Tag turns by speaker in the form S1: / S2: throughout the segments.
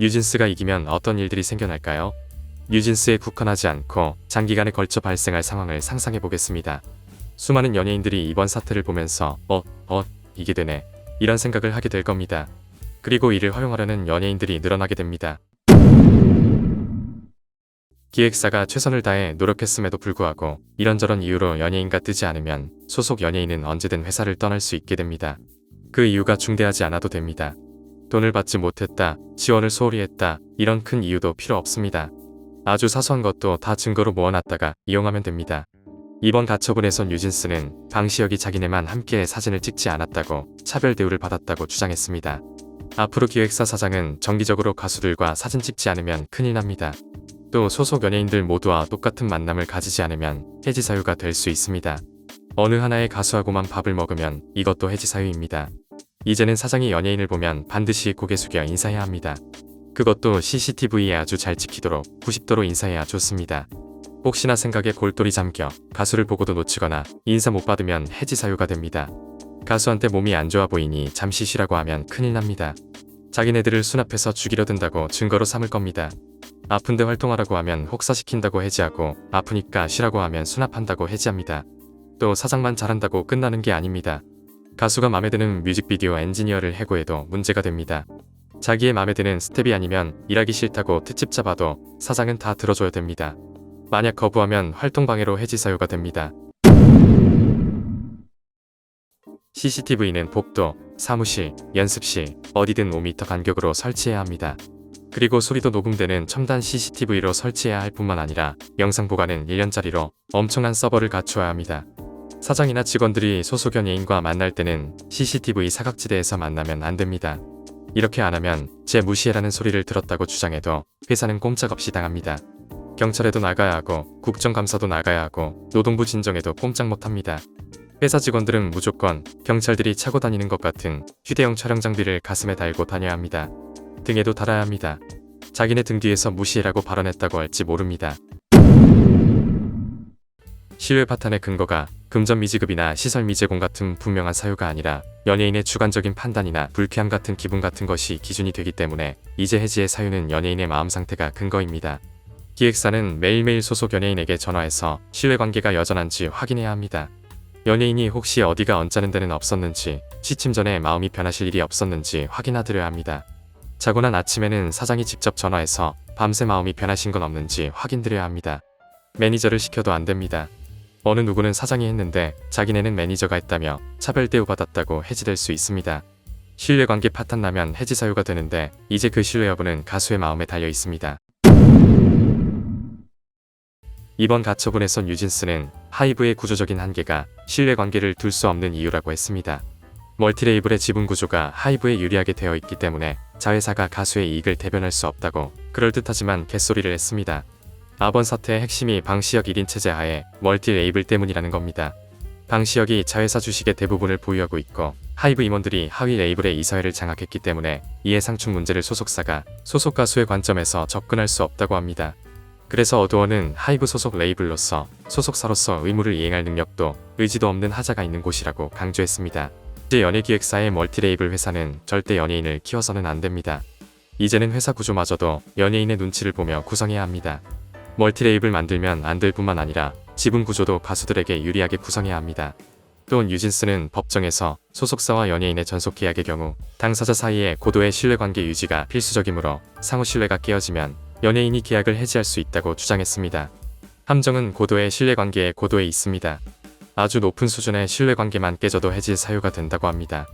S1: 뉴진스가 이기면 어떤 일들이 생겨날까요? 뉴진스에 국한하지 않고 장기간에 걸쳐 발생할 상황을 상상해 보겠습니다. 수많은 연예인들이 이번 사태를 보면서 어, 어, 이게 되네. 이런 생각을 하게 될 겁니다. 그리고 이를 허용하려는 연예인들이 늘어나게 됩니다. 기획사가 최선을 다해 노력했음에도 불구하고 이런저런 이유로 연예인가 뜨지 않으면 소속 연예인은 언제든 회사를 떠날 수 있게 됩니다. 그 이유가 중대하지 않아도 됩니다. 돈을 받지 못했다, 지원을 소홀히 했다, 이런 큰 이유도 필요 없습니다. 아주 사소한 것도 다 증거로 모아놨다가 이용하면 됩니다. 이번 가처분에서 뉴진스는 방시혁이 자기네만 함께 사진을 찍지 않았다고 차별 대우를 받았다고 주장했습니다. 앞으로 기획사 사장은 정기적으로 가수들과 사진 찍지 않으면 큰일 납니다. 또 소속 연예인들 모두와 똑같은 만남을 가지지 않으면 해지 사유가 될 수 있습니다. 어느 하나의 가수하고만 밥을 먹으면 이것도 해지 사유입니다. 이제는 사장이 연예인을 보면 반드시 고개 숙여 인사해야 합니다. 그것도 CCTV에 아주 잘 찍히도록 90도로 인사해야 좋습니다. 혹시나 생각에 골똘히 잠겨 가수를 보고도 놓치거나 인사 못 받으면 해지 사유가 됩니다. 가수한테 몸이 안 좋아 보이니 잠시 쉬라고 하면 큰일 납니다. 자기네들을 수납해서 죽이려 든다고 증거로 삼을 겁니다. 아픈데 활동하라고 하면 혹사시킨다고 해지하고 아프니까 쉬라고 하면 수납한다고 해지합니다. 또 사장만 잘한다고 끝나는 게 아닙니다. 가수가 마음에 드는 뮤직비디오 엔지니어를 해고해도 문제가 됩니다. 자기의 마음에 드는 스텝이 아니면 일하기 싫다고 특집 잡아도 사장은 다 들어줘야 됩니다. 만약 거부하면 활동 방해로 해지 사유가 됩니다. CCTV는 복도, 사무실, 연습실, 어디든 5m 간격으로 설치해야 합니다. 그리고 소리도 녹음되는 첨단 CCTV로 설치해야 할 뿐만 아니라 영상 보관은 1년짜리로 엄청난 서버를 갖추어야 합니다. 사장이나 직원들이 소속 연예인과 만날 때는 CCTV 사각지대에서 만나면 안 됩니다. 이렇게 안 하면 제 무시해라는 소리를 들었다고 주장해도 회사는 꼼짝없이 당합니다. 경찰에도 나가야 하고 국정감사도 나가야 하고 노동부 진정에도 꼼짝 못합니다. 회사 직원들은 무조건 경찰들이 차고 다니는 것 같은 휴대용 촬영 장비를 가슴에 달고 다녀야 합니다. 등에도 달아야 합니다. 자기네 등 뒤에서 무시해라고 발언했다고 할지 모릅니다. 실외 파탄의 근거가 금전 미지급이나 시설 미제공 같은 분명한 사유가 아니라 연예인의 주관적인 판단이나 불쾌함 같은 기분 같은 것이 기준이 되기 때문에 이제 해지의 사유는 연예인의 마음 상태가 근거입니다. 기획사는 매일매일 소속 연예인에게 전화해서 신뢰 관계가 여전한지 확인해야 합니다. 연예인이 혹시 어디가 언짢은 데는 없었는지, 시침 전에 마음이 변하실 일이 없었는지 확인하드려야 합니다. 자고 난 아침에는 사장이 직접 전화해서 밤새 마음이 변하신 건 없는지 확인드려야 합니다. 매니저를 시켜도 안 됩니다. 어느 누구는 사장이 했는데 자기네는 매니저가 했다며 차별 대우받았다고 해지될 수 있습니다. 신뢰관계 파탄 나면 해지 사유가 되는데 이제 그 신뢰 여부는 가수의 마음에 달려 있습니다. 이번 가처분에서 뉴진스는 하이브의 구조적인 한계가 신뢰관계를 둘 수 없는 이유라고 했습니다. 멀티레이블의 지분 구조가 하이브에 유리하게 되어 있기 때문에 자회사가 가수의 이익을 대변할 수 없다고 그럴듯하지만 개소리를 했습니다. 아번 사태의 핵심이 방시혁 1인 체제 하에 멀티 레이블 때문이라는 겁니다. 방시혁이 자회사 주식의 대부분을 보유하고 있고 하이브 임원들이 하위 레이블의 이사회를 장악했기 때문에 이해 상충 문제를 소속사가 소속 가수의 관점에서 접근할 수 없다고 합니다. 그래서 어두어는 하이브 소속 레이블로서 소속사로서 의무를 이행할 능력도 의지도 없는 하자가 있는 곳이라고 강조했습니다. 이제 연예기획사의 멀티레이블 회사는 절대 연예인을 키워서는 안 됩니다. 이제는 회사 구조마저도 연예인의 눈치를 보며 구성해야 합니다. 멀티레이블 만들면 안 될 뿐만 아니라 지분 구조도 가수들에게 유리하게 구성해야 합니다. 또 뉴진스는 법정에서 소속사와 연예인의 전속 계약의 경우 당사자 사이에 고도의 신뢰관계 유지가 필수적이므로 상호 신뢰가 깨어지면 연예인이 계약을 해지할 수 있다고 주장했습니다. 함정은 고도의 신뢰관계에 고도에 있습니다. 아주 높은 수준의 신뢰관계만 깨져도 해질 사유가 된다고 합니다.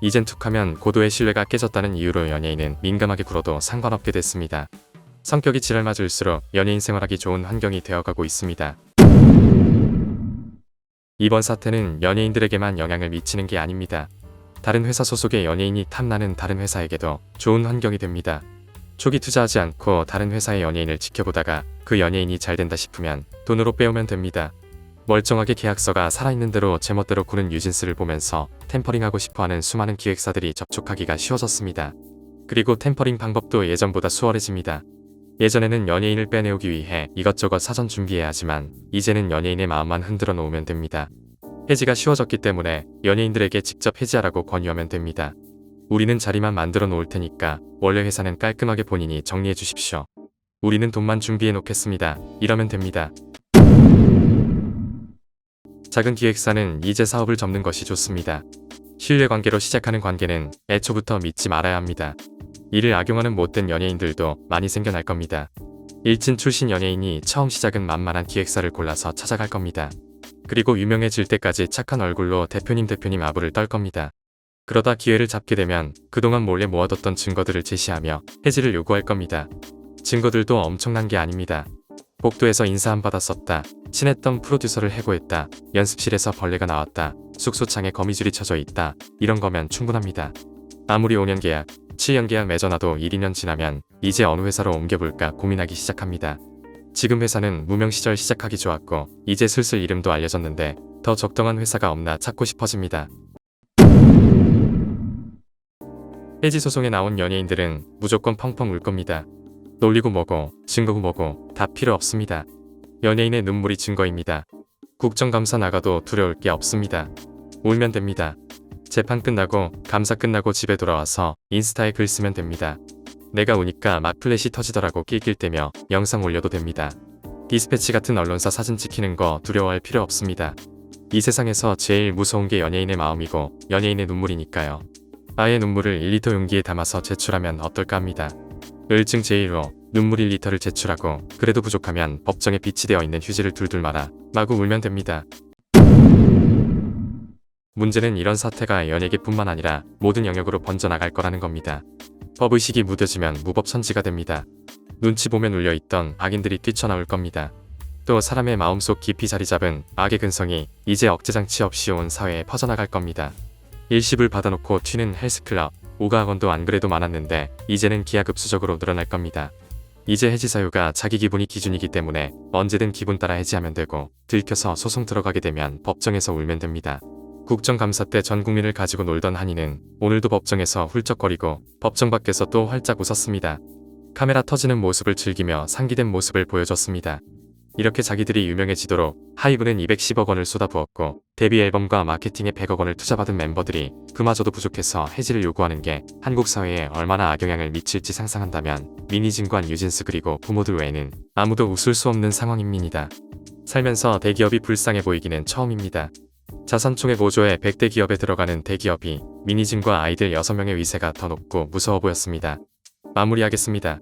S1: 이젠 툭하면 고도의 신뢰가 깨졌다는 이유로 연예인은 민감하게 굴어도 상관없게 됐습니다. 성격이 지랄맞을수록 연예인 생활하기 좋은 환경이 되어가고 있습니다. 이번 사태는 연예인들에게만 영향을 미치는 게 아닙니다. 다른 회사 소속의 연예인이 탐나는 다른 회사에게도 좋은 환경이 됩니다. 초기 투자하지 않고 다른 회사의 연예인을 지켜보다가 그 연예인이 잘 된다 싶으면 돈으로 빼오면 됩니다. 멀쩡하게 계약서가 살아있는 대로 제멋대로 구는 뉴진스를 보면서 템퍼링하고 싶어하는 수많은 기획사들이 접촉하기가 쉬워졌습니다. 그리고 템퍼링 방법도 예전보다 수월해집니다. 예전에는 연예인을 빼내오기 위해 이것저것 사전 준비해야 하지만 이제는 연예인의 마음만 흔들어 놓으면 됩니다. 해지가 쉬워졌기 때문에 연예인들에게 직접 해지하라고 권유하면 됩니다. 우리는 자리만 만들어 놓을 테니까 원래 회사는 깔끔하게 본인이 정리해 주십시오. 우리는 돈만 준비해 놓겠습니다. 이러면 됩니다. 작은 기획사는 이제 사업을 접는 것이 좋습니다. 신뢰관계로 시작하는 관계는 애초부터 믿지 말아야 합니다. 이를 악용하는 못된 연예인들도 많이 생겨날 겁니다. 일진 출신 연예인이 처음 시작은 만만한 기획사를 골라서 찾아갈 겁니다. 그리고 유명해질 때까지 착한 얼굴로 대표님 대표님 아부를 떨 겁니다. 그러다 기회를 잡게 되면 그동안 몰래 모아뒀던 증거들을 제시하며 해지를 요구할 겁니다. 증거들도 엄청난 게 아닙니다. 복도에서 인사 한 받았었다. 친했던 프로듀서를 해고했다. 연습실에서 벌레가 나왔다. 숙소창에 거미줄이 쳐져 있다. 이런 거면 충분합니다. 아무리 5년 계약, 7년 계약 맺어놔도 1, 2년 지나면 이제 어느 회사로 옮겨볼까 고민하기 시작합니다. 지금 회사는 무명 시절 시작하기 좋았고 이제 슬슬 이름도 알려졌는데 더 적당한 회사가 없나 찾고 싶어집니다. 해지 소송에 나온 연예인들은 무조건 펑펑 울 겁니다. 놀리고 뭐고 증거고 뭐고 다 필요 없습니다. 연예인의 눈물이 증거입니다. 국정감사 나가도 두려울 게 없습니다. 울면 됩니다. 재판 끝나고 감사 끝나고 집에 돌아와서 인스타에 글 쓰면 됩니다. 내가 우니까 막 플래시 터지더라고 낄낄대며 영상 올려도 됩니다. 디스패치 같은 언론사 사진 찍히는 거 두려워할 필요 없습니다. 이 세상에서 제일 무서운 게 연예인의 마음이고 연예인의 눈물이니까요. 아예 눈물을 1리터 용기에 담아서 제출하면 어떨까 합니다. 을증 제1호 눈물 1리터를 제출하고 그래도 부족하면 법정에 비치되어 있는 휴지를 둘둘 말아 마구 울면 됩니다. 문제는 이런 사태가 연예계뿐만 아니라 모든 영역으로 번져나갈 거라는 겁니다. 법의식이 무뎌지면 무법천지가 됩니다. 눈치 보면 울려있던 악인들이 뛰쳐나올 겁니다. 또 사람의 마음속 깊이 자리 잡은 악의 근성이 이제 억제장치 없이 온 사회에 퍼져나갈 겁니다. 일십을 받아놓고 튀는 헬스클럽, 오가학원도 안 그래도 많았는데 이제는 기하급수적으로 늘어날 겁니다. 이제 해지 사유가 자기 기분이 기준이기 때문에 언제든 기분 따라 해지하면 되고 들켜서 소송 들어가게 되면 법정에서 울면 됩니다. 국정감사 때 전 국민을 가지고 놀던 한이는 오늘도 법정에서 훌쩍거리고 법정 밖에서 또 활짝 웃었습니다. 카메라 터지는 모습을 즐기며 상기된 모습을 보여줬습니다. 이렇게 자기들이 유명해지도록 하이브는 210억 원을 쏟아부었고 데뷔 앨범과 마케팅에 100억 원을 투자받은 멤버들이 그마저도 부족해서 해지를 요구하는 게 한국 사회에 얼마나 악영향을 미칠지 상상한다면 미니진관 유진스 그리고 부모들 외에는 아무도 웃을 수 없는 상황입니다. 살면서 대기업이 불쌍해 보이기는 처음입니다. 자산총액 5조에 100대 기업에 들어가는 대기업이 미니진과 아이들 6명의 위세가 더 높고 무서워 보였습니다. 마무리하겠습니다.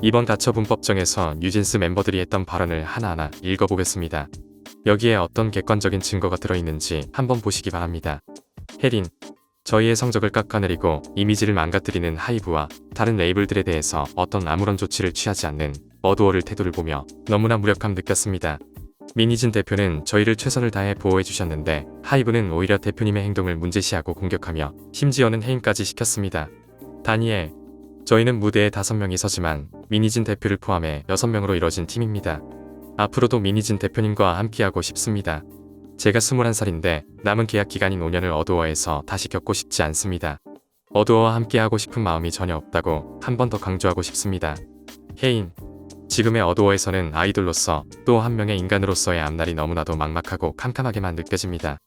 S1: 이번 가처분법정에서 뉴진스 멤버들이 했던 발언을 하나하나 읽어보겠습니다. 여기에 어떤 객관적인 증거가 들어있는지 한번 보시기 바랍니다. 혜린, 저희의 성적을 깎아내리고 이미지를 망가뜨리는 하이브와 다른 레이블들에 대해서 어떤 아무런 조치를 취하지 않는 어두워를 태도를 보며 너무나 무력함 느꼈습니다. 미니진 대표는 저희를 최선을 다해 보호해 주셨는데 하이브는 오히려 대표님의 행동을 문제시하고 공격하며 심지어는 해임까지 시켰습니다. 다니엘, 저희는 무대에 5명이 서지만 미니진 대표를 포함해 6명으로 이뤄진 팀입니다. 앞으로도 미니진 대표님과 함께하고 싶습니다. 제가 21살인데 남은 계약 기간인 5년을 어두워해서 다시 겪고 싶지 않습니다. 어두워와 함께하고 싶은 마음이 전혀 없다고 한 번 더 강조하고 싶습니다. 혜인, 지금의 어두워에서는 아이돌로서 또 한 명의 인간으로서의 앞날이 너무나도 막막하고 캄캄하게만 느껴집니다.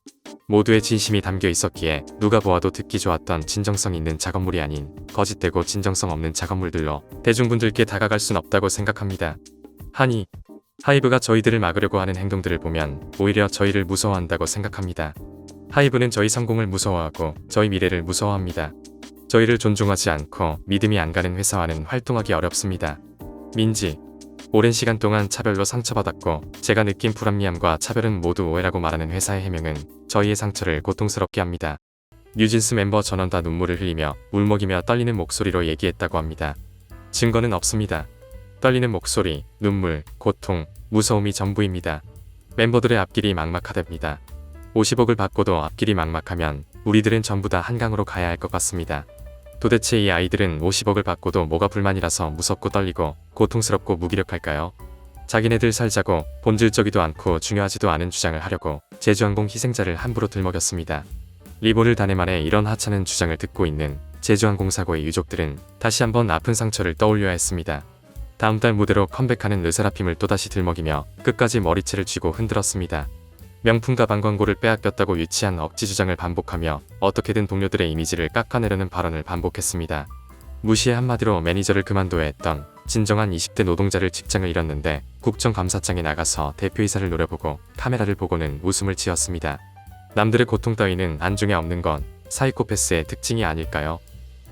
S1: 모두의 진심이 담겨 있었기에 누가 보아도 듣기 좋았던 진정성 있는 작업물이 아닌 거짓되고 진정성 없는 작업물들로 대중분들께 다가갈 순 없다고 생각합니다. 하니 하이브가 저희들을 막으려고 하는 행동들을 보면 오히려 저희를 무서워한다고 생각합니다. 하이브는 저희 성공을 무서워하고 저희 미래를 무서워합니다. 저희를 존중하지 않고 믿음이 안 가는 회사와는 활동하기 어렵습니다. 민지 오랜 시간 동안 차별로 상처받았고 제가 느낀 불합리함과 차별은 모두 오해라고 말하는 회사의 해명은 저희의 상처를 고통스럽게 합니다. 뉴진스 멤버 전원 다 눈물을 흘리며 울먹이며 떨리는 목소리로 얘기했다고 합니다. 증거는 없습니다. 떨리는 목소리, 눈물, 고통, 무서움이 전부입니다. 멤버들의 앞길이 막막하답니다. 50억을 받고도 앞길이 막막하면 우리들은 전부 다 한강으로 가야 할 것 같습니다. 도대체 이 아이들은 50억을 받고도 뭐가 불만이라서 무섭고 떨리고 고통스럽고 무기력할까요? 자기네들 살자고 본질적이도 않고 중요하지도 않은 주장을 하려고 제주항공 희생자를 함부로 들먹였습니다. 리본을 다네만에 이런 하찮은 주장을 듣고 있는 제주항공 사고의 유족들은 다시 한번 아픈 상처를 떠올려야 했습니다. 다음 달 무대로 컴백하는 르세라핌을 또다시 들먹이며 끝까지 머리채를 쥐고 흔들었습니다. 명품 가방 광고를 빼앗겼다고 유치한 억지 주장을 반복하며 어떻게든 동료들의 이미지를 깎아내려는 발언을 반복했습니다. 무시의 한마디로 매니저를 그만둬야 했던 진정한 20대 노동자를 직장을 잃었는데 국정감사장에 나가서 대표이사를 노려보고 카메라를 보고는 웃음을 지었습니다. 남들의 고통 따위는 안중에 없는 건 사이코패스의 특징이 아닐까요?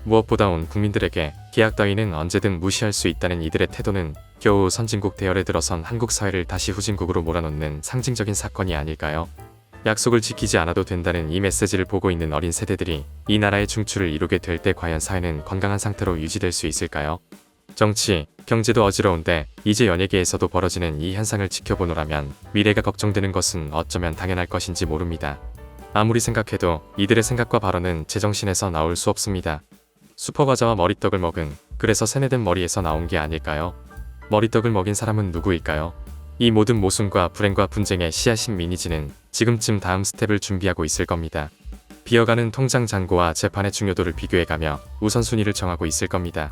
S1: 무엇보다 온 국민들에게 계약 따위는 언제든 무시할 수 있다는 이들의 태도는 겨우 선진국 대열에 들어선 한국 사회를 다시 후진국으로 몰아넣는 상징적인 사건이 아닐까요? 약속을 지키지 않아도 된다는 이 메시지를 보고 있는 어린 세대들이 이 나라의 중추를 이루게 될 때 과연 사회는 건강한 상태로 유지될 수 있을까요? 정치, 경제도 어지러운데 이제 연예계에서도 벌어지는 이 현상을 지켜보노라면 미래가 걱정되는 것은 어쩌면 당연할 것인지 모릅니다. 아무리 생각해도 이들의 생각과 발언은 제정신에서 나올 수 없습니다. 슈퍼과자와 머리떡을 먹은 그래서 세뇌된 머리에서 나온 게 아닐까요? 머리떡을 먹인 사람은 누구일까요? 이 모든 모순과 불행과 분쟁의 씨앗인 미니지는 지금쯤 다음 스텝을 준비하고 있을 겁니다. 비어가는 통장 잔고와 재판의 중요도를 비교해가며 우선순위를 정하고 있을 겁니다.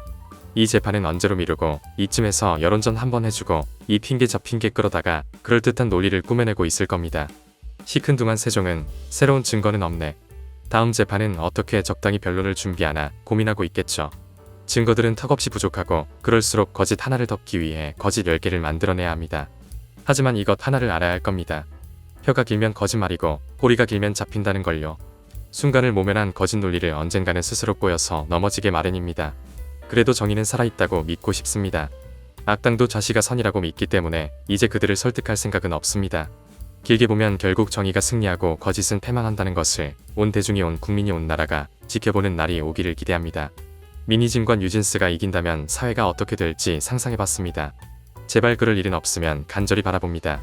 S1: 이 재판은 언제로 미루고 이쯤에서 여론전 한번 해주고 이 핑계 저 핑계 끌어다가 그럴듯한 논리를 꾸며내고 있을 겁니다. 시큰둥한 세종은 새로운 증거는 없네. 다음 재판은 어떻게 적당히 변론을 준비하나 고민하고 있겠죠. 증거들은 턱없이 부족하고 그럴수록 거짓 하나를 덮기 위해 거짓 10개를 만들어내야 합니다. 하지만 이것 하나를 알아야 할 겁니다. 혀가 길면 거짓말이고 꼬리가 길면 잡힌다는 걸요. 순간을 모면한 거짓 논리를 언젠가는 스스로 꼬여서 넘어지게 마련입니다. 그래도 정의는 살아있다고 믿고 싶습니다. 악당도 자시가 선이라고 믿기 때문에 이제 그들을 설득할 생각은 없습니다. 길게 보면 결국 정의가 승리하고 거짓은 패망한다는 것을 온 대중이 온 국민이 온 나라가 지켜보는 날이 오기를 기대합니다. 미니진과 뉴진스가 이긴다면 사회가 어떻게 될지 상상해봤습니다. 제발 그럴 일은 없으면 간절히 바라봅니다.